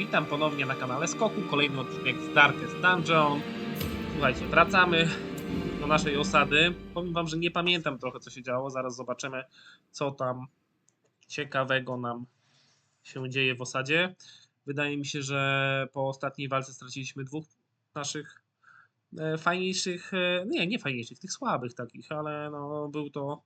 Witam ponownie na kanale Skoku, kolejny odcinek z Darkest Dungeon. Słuchajcie, wracamy do naszej osady. Powiem wam, że nie pamiętam trochę co się działo, zaraz zobaczymy co tam ciekawego nam się dzieje w osadzie. Wydaje mi się, że po ostatniej walce straciliśmy dwóch naszych e, fajniejszych, e, nie, nie fajniejszych, tych słabych takich, ale no był to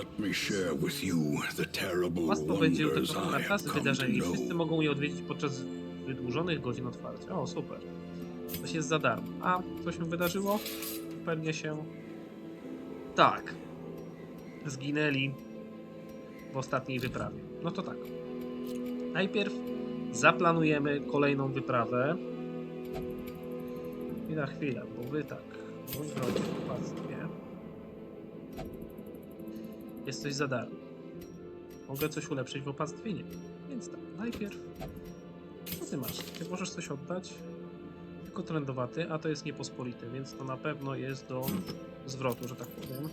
Let me share with you the terrible Łatwo będzie wonders utytułować I na klasy wydarzeń i wszyscy mogą je odwiedzić podczas wydłużonych godzin otwarcia. O, super. To jest za darmo. A co się wydarzyło? Pewnie się... Tak. Zginęli w ostatniej wyprawie. No to tak. Najpierw zaplanujemy kolejną wyprawę. Chwila, chwila, bo wy tak. Mój w opactwie. Jest coś za darmo. Mogę coś ulepszyć w opactwie? Nie. Więc tak, najpierw... Co ty masz? Ty możesz coś oddać? Tylko trendowaty, a to jest niepospolity, więc to na pewno jest do zwrotu, że tak powiem.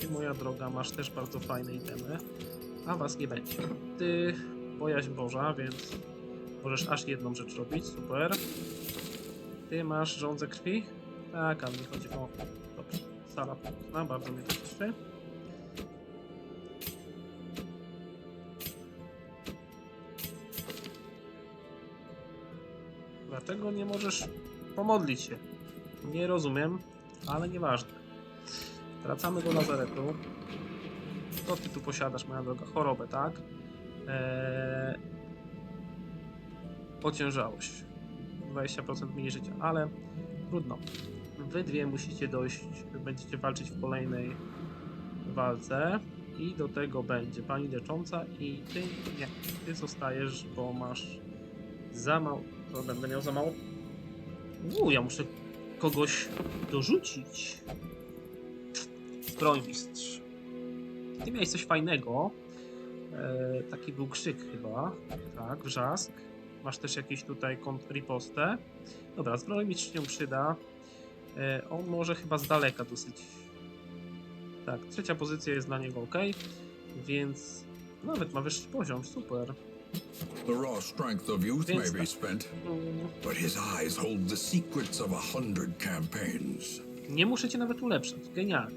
Ty, moja droga, masz też bardzo fajne itemy, a was nie będzie. Ty, bojaźń Boża, więc możesz aż jedną rzecz robić, super. Ty masz żądzę krwi? Tak, a mi chodzi o... Dobrze, sala płatna, bardzo mnie to cieszy. Dlaczego nie możesz pomodlić się? Nie rozumiem, ale nieważne. Wracamy do lazaretu. Co ty tu posiadasz, moja droga? Chorobę, tak? Eee... Ociężałość. 20% mniej życia, ale trudno. Wy dwie musicie dojść, będziecie walczyć w kolejnej walce i do tego będzie pani lecząca i ty nie, ty zostajesz, bo masz za mało. To będę miał za mało. Uuu, ja muszę kogoś dorzucić. Zbrojmistrz. Ty miałeś coś fajnego. E, taki był krzyk chyba. Tak, wrzask. Masz też jakieś tutaj kontrripostę. Dobra, zbrojmistrz się przyda. E, on może chyba z daleka dosyć. Tak, trzecia pozycja jest dla niego ok. Więc nawet ma wyższy poziom, super. The raw strength of youth may be spent, but his eyes hold the secrets of a hundred campaigns. Nie muszę cię nawet ulepszać. Genialnie.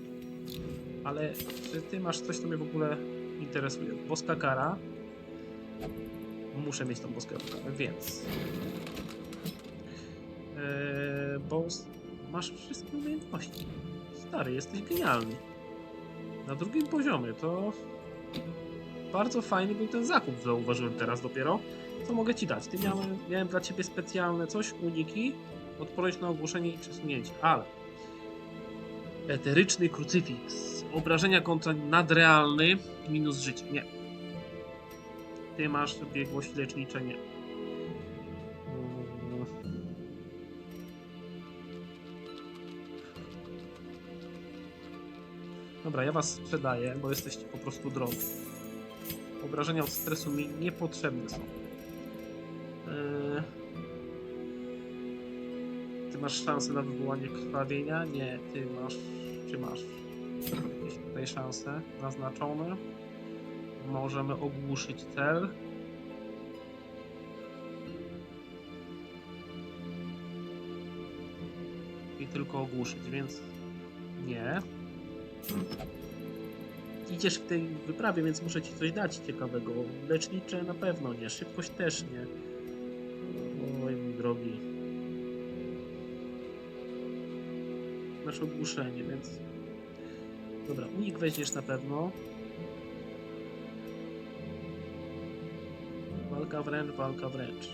Ale czy ty masz coś, co mnie w ogóle interesuje? Boska kara. Muszę mieć tą boską karę, więc. Eee, masz wszystkie umiejętności. Stary, jesteś genialny. Na drugim poziomie to. Bardzo fajny był ten zakup, zauważyłem teraz dopiero. Co mogę ci dać? Ty miałem, miałem dla ciebie specjalne coś, uniki, odporność na ogłuszenie i przesunięcie, ale Eteryczny krucyfiks. Obrażenia kontra nadrealny minus życie. Nie. Ty masz biegłość lecznicze. Nie. Dobra, ja was sprzedaję, bo jesteście po prostu drogi. Obrażenia od stresu mi niepotrzebne są. Eee... Ty masz szansę na wywołanie krwawienia? Nie, ty masz. Czy masz jakieś tutaj szanse naznaczone? Możemy ogłuszyć cel. I tylko ogłuszyć, więc nie. Idziesz w tej wyprawie, więc muszę ci coś dać ciekawego. Lecznicze na pewno nie, szybkość też nie. Oj, mój drogi. masz ogłuszenie, więc... Dobra, unik weźmiesz na pewno. Walka wręcz, walka wręcz.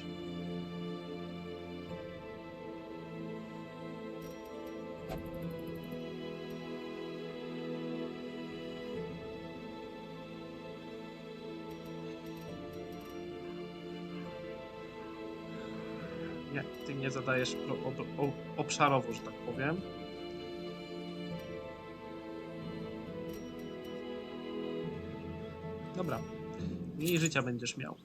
Zadajesz ob- ob- obszarowo, że tak powiem. Dobra. Mniej życia będziesz miał.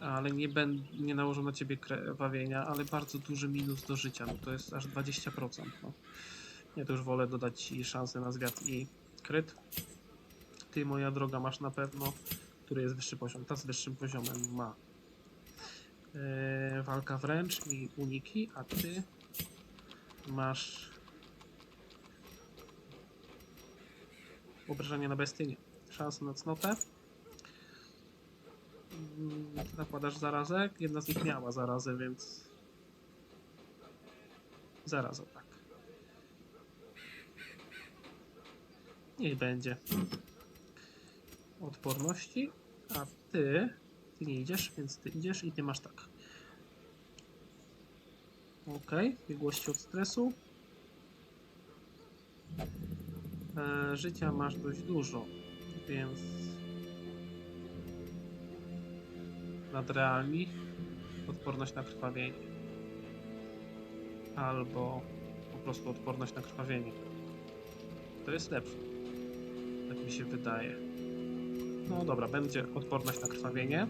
Ale nie, ben, nie nałożą na ciebie krwawienia, ale bardzo duży minus do życia. No to jest aż 20%. No. Ja to już wolę dodać ci szansę na zwiat i kryt. Ty, moja droga, masz na pewno który jest wyższy poziom. Ta z wyższym poziomem ma e, walka wręcz i uniki, a ty masz obrażenie na bestynie. Szansa na cnotę. Mm, Nakładasz zarazę. Jedna z nich miała zarazę, więc zarazę, tak. Niech będzie. Odporności, a ty, ty nie idziesz, więc ty idziesz i ty masz tak. Ok, biegłości od stresu. E, życia masz dość dużo, więc nadrealni odporność na krwawienie. Albo po prostu odporność na krwawienie. To jest lepsze. Tak mi się wydaje. No dobra, będzie odporność na krwawienie.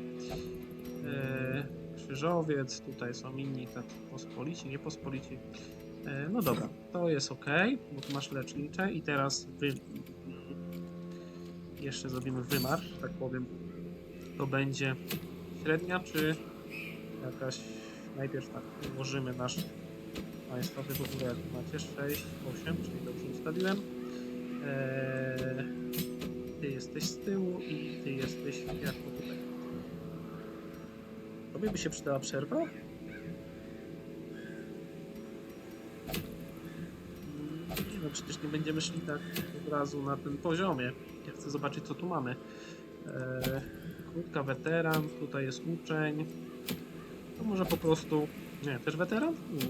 Yy, krzyżowiec, tutaj są inni tacy pospolici, niepospolici. Yy, no dobra, to jest ok, bo tu masz lecznicze i teraz wy... jeszcze zrobimy wymar, że tak powiem. To będzie średnia, czy jakaś... Najpierw tak, ułożymy nasz państwowy w jak macie 6, 8, czyli dobrze ustawiłem. Eee, ty jesteś z tyłu i ty jesteś jako tutaj. Tobie by się przydała przerwa? Nie no, przecież nie będziemy szli tak od razu na tym poziomie. Ja chcę zobaczyć, co tu mamy. Eee, krótka weteran, tutaj jest uczeń. To może po prostu... Nie, też weteran? Nie.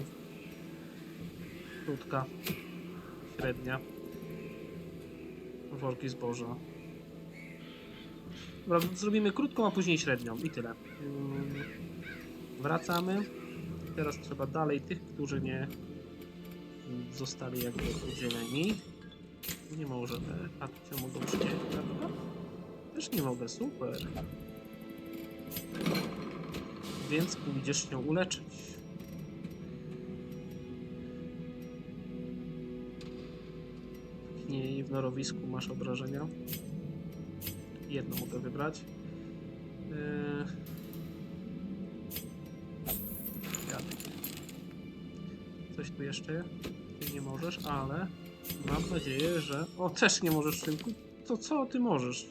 Krótka. Średnia. Worki zboża. Zrobimy krótką, a później średnią i tyle. Mm, Wracamy. Teraz trzeba dalej tych, którzy nie zostali jakby udzieleni. Nie możemy. A co mogą przyjechać, prawda? Też nie mogę, super. Więc pójdziesz się uleczyć. Nie, w norowisku masz obrażenia. Jedno mogę wybrać. Ja. Coś tu jeszcze? Ty nie możesz, ale mam nadzieję, że... O, też nie możesz, synku. To co ty możesz?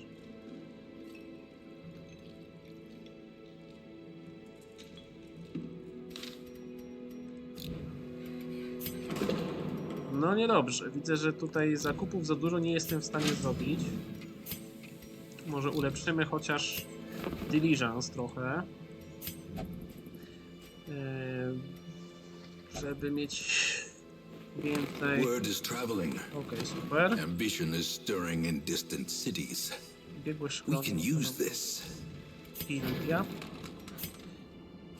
No niedobrze. Widzę, że tutaj zakupów za dużo nie jestem w stanie zrobić. Może ulepszymy chociaż diligence trochę. Eee, żeby mieć więcej... Word is traveling. Okej, super. Ambition is stirring in distant cities. We can use this. Gildia.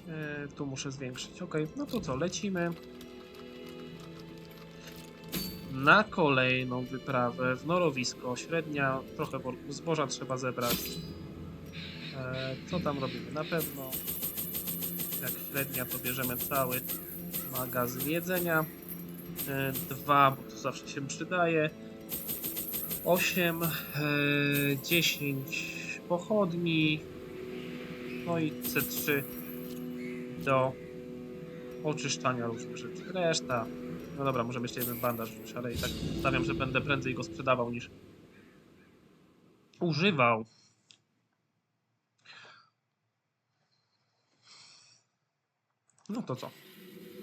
E, tu muszę zwiększyć. Ok, no to co, lecimy na kolejną wyprawę w norowisko. Średnia, trochę zboża trzeba zebrać. E, co tam robimy? Na pewno jak średnia to bierzemy cały magazyn jedzenia. E, dwa, bo to zawsze się przydaje. 8, e, 10 pochodni, no i C3 do oczyszczania różnych rzeczy. Reszta, no dobra, możemy jeszcze jeden bandaż wziąć, ale i tak stawiam, że będę prędzej go sprzedawał niż używał. No to co?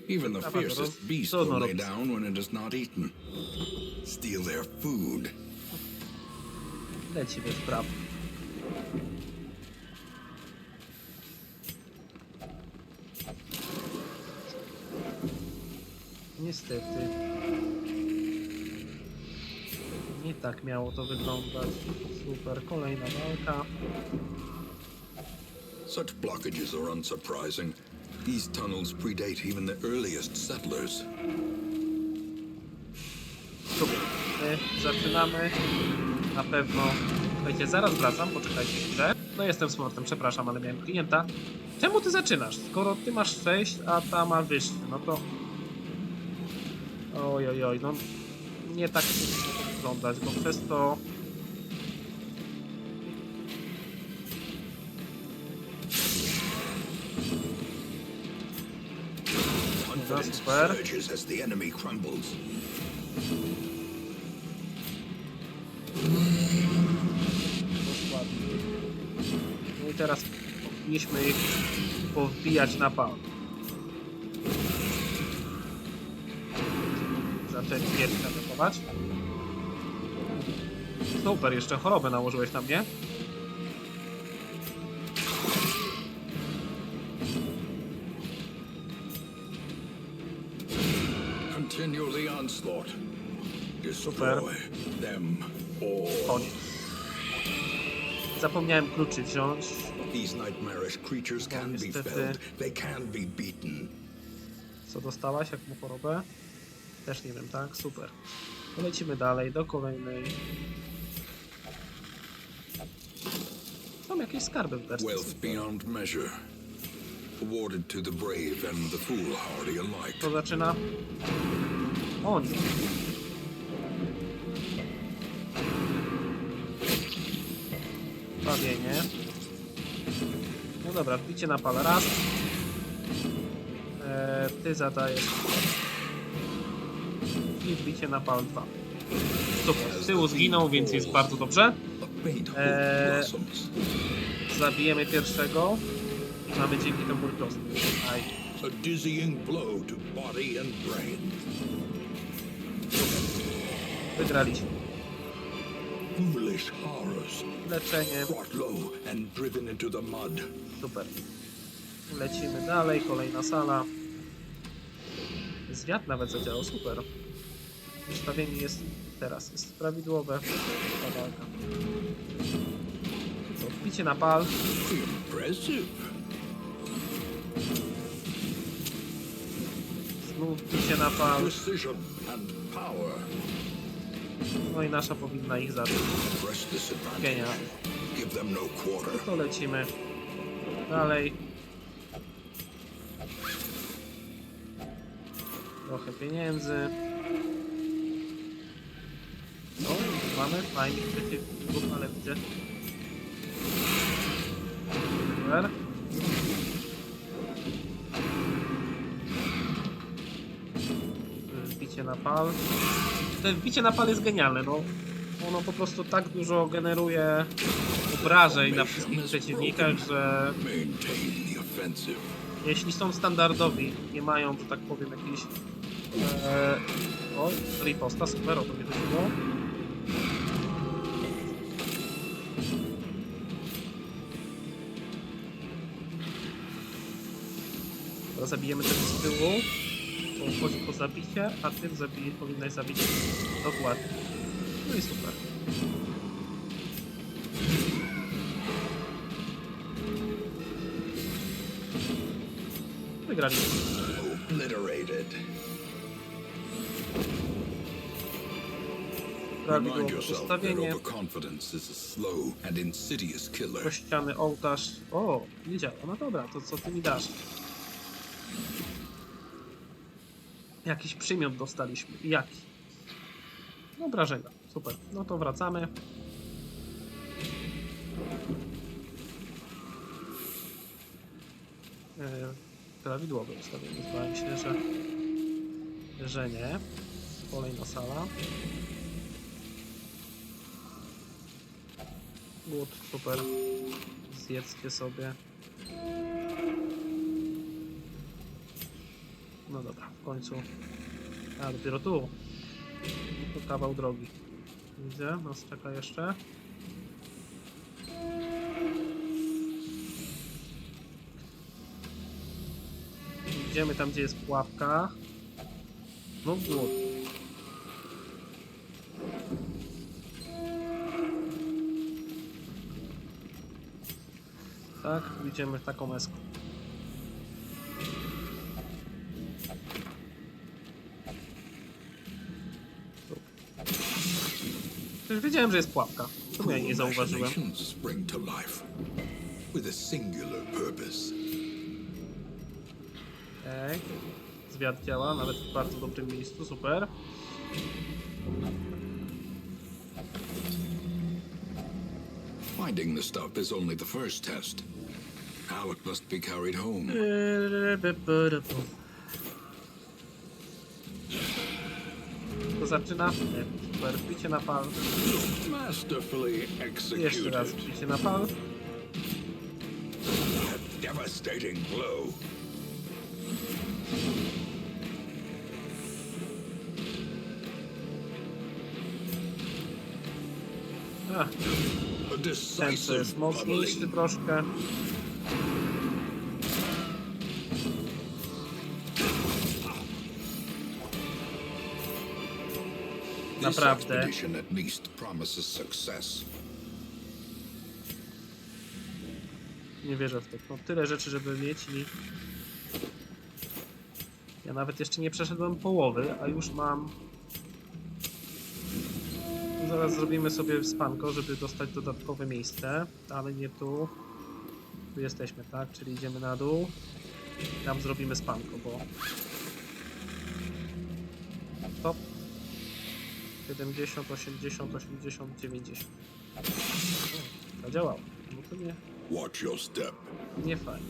Even the fiercest rob- beast will lay down when it is not eaten. Steal their food. Lecimy w prawo. Niestety. Nie tak miało to wyglądać. Super, kolejna walka. Such blockages are unsurprising. These tunnels predate even the earliest settlers. Super. Zaczynamy. Na pewno. Słuchajcie, zaraz wracam, poczekajcie chwilę. No jestem z powrotem, przepraszam, ale miałem klienta. Czemu ty zaczynasz? Skoro ty masz 6, a ta ma wyższy, no to... Oj, no nie tak wyglądać, bo przez to... Dobra, super. No i teraz powinniśmy ich powbijać na pałę. Super, jeszcze chorobę nałożyłeś na mnie. Continue the onslaught. Destroy them all. Zapomniałem kluczy wziąć. These nightmarish creatures can be felled. They can be beaten. Co dostałaś, jak mu chorobę? Też nie wiem, tak? Super. Polecimy dalej do kolejnej. Są jakieś skarby w beczce. Wealth beyond measure. Awarded to the brave and the foolhardy alike. To zaczyna. On. Bawienie. No dobra, wbicie na pal raz. Eee, ty zadajesz. I wbicie na pal dwa. Super, z tyłu zginął, więc jest bardzo dobrze. Eee. Zabijemy pierwszego. Mamy dzięki temu plus. Aj. Wygraliśmy. Foolish horrors. Leczenie. Super. Lecimy dalej, kolejna sala. Zwiat nawet zadziałał, super. Ustawienie jest teraz, jest prawidłowe. Ta. Co, wbicie na pal. Znów wbicie na pal. No i nasza powinna ich zabić. Genialnie. No. To lecimy dalej. Trochę pieniędzy. No, mamy fajnych przeciwników, ale widzę. Super. Wbicie na pal. Te wbicie na pal jest genialne, no. Ono po prostu tak dużo generuje obrażeń na wszystkich przeciwnikach, że jeśli są standardowi, nie mają, że tak powiem, jakiejś... E, o, riposta, super, o to nie chodziło. Zabijemy tego z tyłu, bo chodzi po zabicie, a tym zabij, powinnaś zabić dokładnie. No i super. Wygraliśmy. Obliterated. Remind Prawidłowe yourself that ustawienie. overconfidence is a slow and insidious killer. Kościany ołtarz. O, nie działa. No dobra, to co ty mi dasz? Jakiś przymiot dostaliśmy. Jaki? No, Obrażenia. Super. No to wracamy. E, prawidłowe ustawienie. Zdaje się, że, że nie. Kolejna sala. Głód, super. Zjedzcie sobie. No dobra, w końcu. A, dopiero tu. No to kawał drogi. Widzę, nas czeka jeszcze. Idziemy tam, gdzie jest pułapka. No głód. Tak, idziemy taką eskę. Wiedziałem, że jest pułapka. Czemu ja jej nie zauważyłem? Spring to life with a singular purpose. Okej. Zwiat działa, nawet w bardzo dobrym miejscu, super. Finding the stuff is only the first test. Now it must be carried home. Zaczyna. Nie, super, wbicie na pal. Jeszcze raz wbicie na pal. Devastating blow. Ach, ten co jest mocniejszy troszkę. Naprawdę. Nie wierzę w to. No, tyle rzeczy, żeby mieć i... Ja nawet jeszcze nie przeszedłem połowy, a już mam... Zaraz zrobimy sobie spanko, żeby dostać dodatkowe miejsce, ale nie tu. Tu jesteśmy, tak? Czyli idziemy na dół. Tam zrobimy spanko, bo... 70, 80, 80, 90. O, Zadziałało. No to nie, Watch your step. nie fajnie.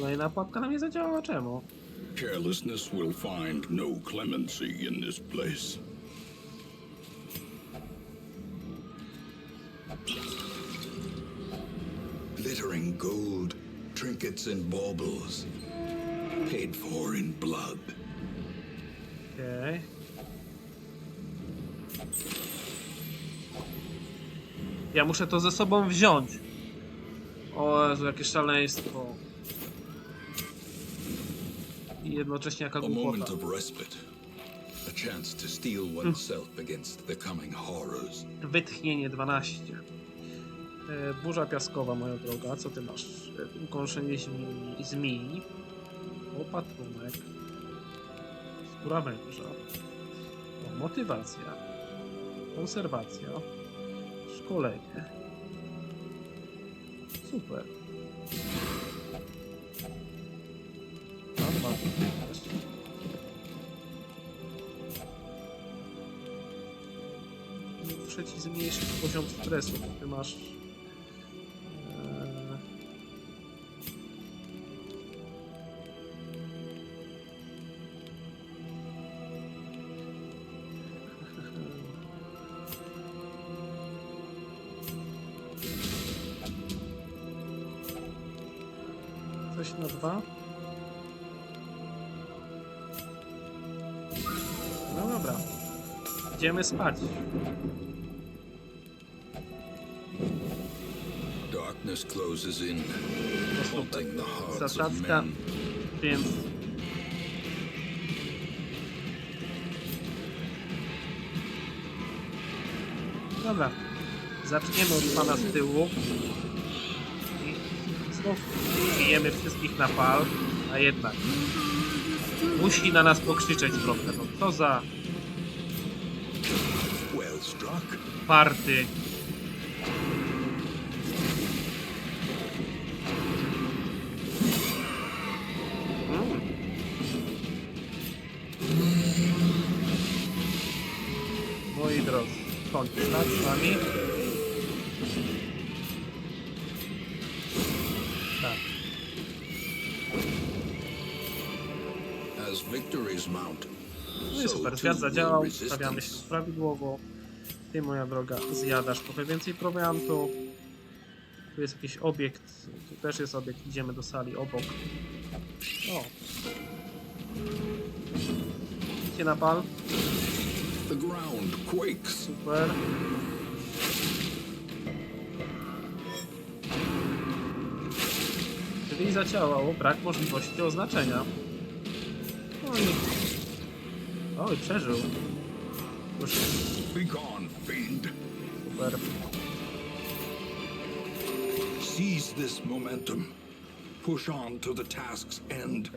Kolejna pułapka na mnie zadziałała. Czemu? Carelessness will find no clemency in this place. Glittering gold, trinkets and baubles, paid for in blood. Okej. Ja muszę to ze sobą wziąć. O jakie szaleństwo. Jednocześnie jaka A moment of respite, a chance to steel oneself against the coming horrors. Wytchnienie 12. E, burza piaskowa, moja droga. Co ty masz? E, ukąszenie zmi- zmii. Opatrunek. Skóra węża. O, motywacja. Konserwacja. Szkolenie. Super. Dwa. Muszę ci zmniejszyć poziom stresu, bo ty masz. Coś na dwa? Idziemy spać. Darkness closes in, haunting the hearts of men. więc... Dobra. Zaczniemy od pana z tyłu. I znów bijemy wszystkich na pal, a jednak musi na nas pokrzyczeć trochę. No co za party. Mm. Moi drodzy, koniec, tak z nami? Tak. No i super, will zadziałał, stawiamy się prawidłowo. Ty, moja droga, zjadasz trochę więcej prowiantu. Tu jest jakiś obiekt, tu też jest obiekt, idziemy do sali obok. O. Na pal, The ground quakes. super. Czyli zadziałało, brak możliwości oznaczenia. No i... Oj, przeżył. Proszę, Be gone, fiend. super. Seize this momentum. Push on to the task's end.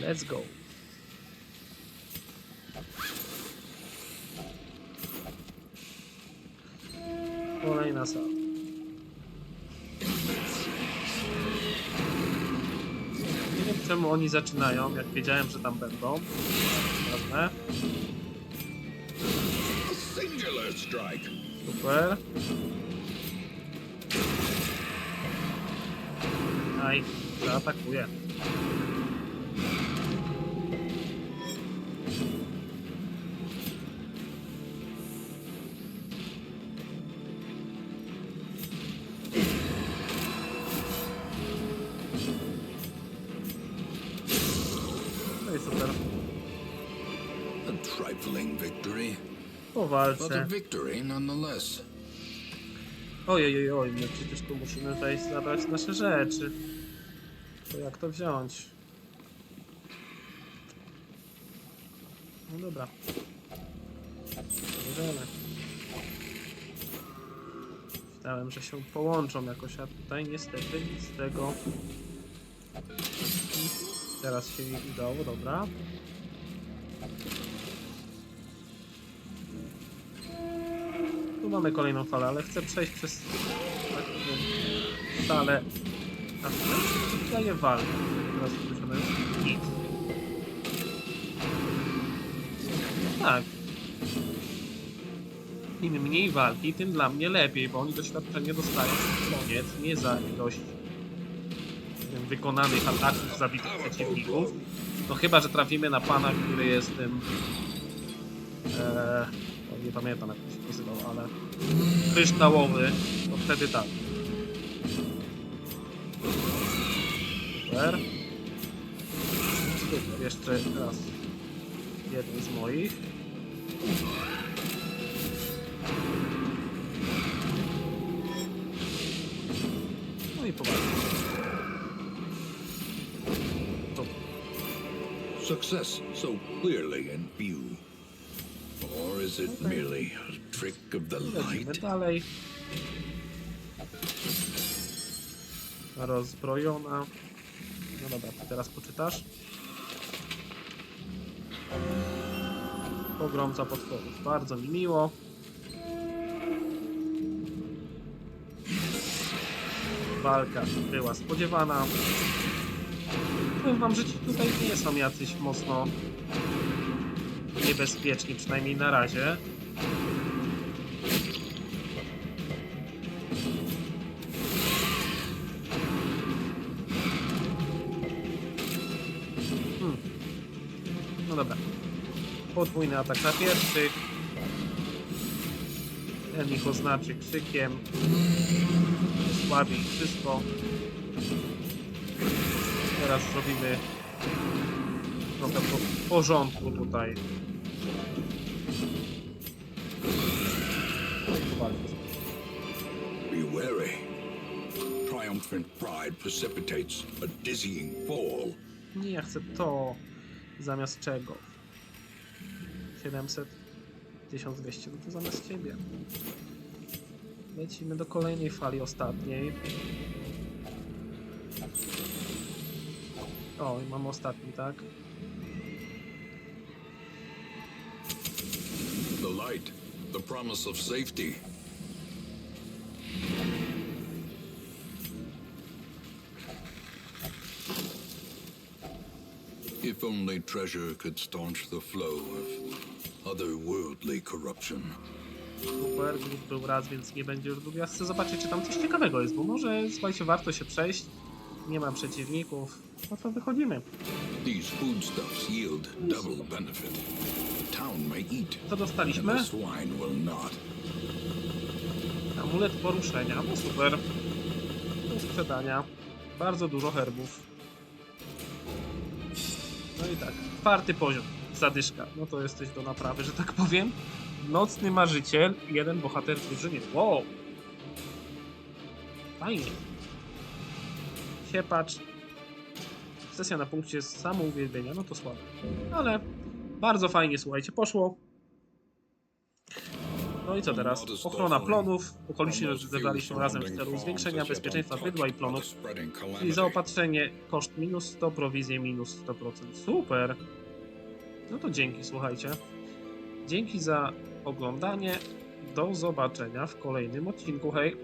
Let's go. Kolejna sala. Nie wiem czemu oni zaczynają, jak wiedziałem, że tam będą. Fajne. Super. Aj, zaatakuje. Victory nonetheless. Ojej, oj, oj, my przecież tu musimy wejść, zabrać nasze rzeczy. To jak to wziąć? No dobra. Bierzemy. Myślałem, że się połączą jakoś, a tutaj niestety nic z tego. Teraz się nie udało, dobra. Tu mamy kolejną falę, ale chcę przejść przez tak salę. A daje walkę? Teraz wrócimy. Tak. Im mniej walki, tym dla mnie lepiej, bo oni doświadczenie dostają koniec, nie za ilość wykonanych ataków zabitych przeciwników. No chyba, że trafimy na pana, który jest tym... No nie pamiętam jak to się nazywał, ale kryształowy, to wtedy tak. Super. Super. Jeszcze raz jeden z moich. No i poważnie. Success so clearly in view. Or is it merely a trick of the lecimy light? dalej. Rozbrojona. No dobra, ty teraz poczytasz. Pogromca potworów. Bardzo mi miło. Walka była spodziewana. Powiem wam, że ci tutaj nie są jacyś mocno niebezpieczni, przynajmniej na razie. Hmm. No dobra. Podwójny atak na pierwszych. Ten ich oznaczy krzykiem. Słabi wszystko. Teraz zrobimy trochę po- porządku tutaj. Be wary. Triumphant pride precipitates a dizzying fall. Nie, chcę to. Zamiast czego? 700? 1200, no to zamiast ciebie. Lecimy do kolejnej fali, ostatniej. O, i mamy ostatni, tak? Light, the promise of safety. If only treasure could staunch the flow of otherworldly corruption. Super, był raz, więc nie będzie już drugi. Ja chcę zobaczyć, czy tam coś ciekawego jest, bo może, słuchajcie, warto się przejść. Nie ma przeciwników. No to wychodzimy. These foodstuffs yield double benefit. The town may eat, Co and dostaliśmy? swine will not. Amulet poruszenia. No super. Do sprzedania. Bardzo dużo herbów. No i tak. Czwarty poziom. Zadyszka. No to jesteś do naprawy, że tak powiem. Nocny marzyciel. Jeden bohater w drużynie. Wow. Fajnie. Siepacz. Sesja na punkcie samouwielbienia. No to słabe. Ale bardzo fajnie, słuchajcie, poszło. No i co teraz? Ochrona plonów. Okoliczni zebrali się razem w celu zwiększenia bezpieczeństwa bydła i plonów. Czyli zaopatrzenie koszt minus 100, prowizję minus 100%. Super! No to dzięki, słuchajcie. Dzięki za oglądanie. Do zobaczenia w kolejnym odcinku. Hej!